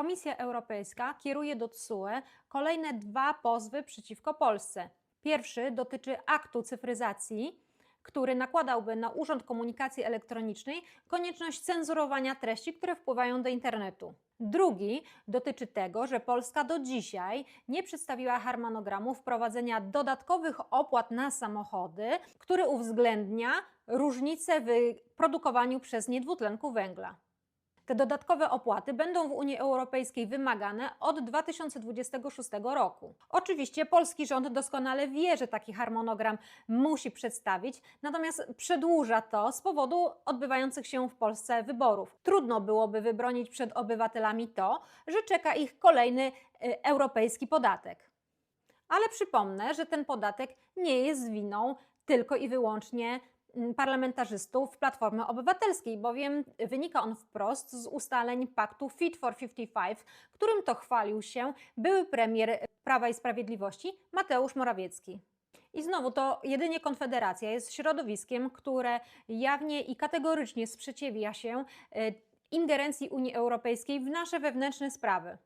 Komisja Europejska kieruje do TSUE kolejne dwa pozwy przeciwko Polsce. Pierwszy dotyczy aktu cyfryzacji, który nakładałby na Urząd Komunikacji Elektronicznej konieczność cenzurowania treści, które wpływają do internetu. Drugi dotyczy tego, że Polska do dzisiaj nie przedstawiła harmonogramu wprowadzenia dodatkowych opłat na samochody, który uwzględnia różnice w produkowaniu przez nie dwutlenku węgla. Te dodatkowe opłaty będą w Unii Europejskiej wymagane od 2026 roku. Oczywiście polski rząd doskonale wie, że taki harmonogram musi przedstawić, natomiast przedłuża to z powodu odbywających się w Polsce wyborów. Trudno byłoby wybronić przed obywatelami to, że czeka ich kolejny y, europejski podatek. Ale przypomnę, że ten podatek nie jest winą tylko i wyłącznie parlamentarzystów Platformy Obywatelskiej, bowiem wynika on wprost z ustaleń paktu Fit for 55, którym to chwalił się były premier Prawa i Sprawiedliwości Mateusz Morawiecki. I znowu to jedynie Konfederacja jest środowiskiem, które jawnie i kategorycznie sprzeciwia się e, ingerencji Unii Europejskiej w nasze wewnętrzne sprawy.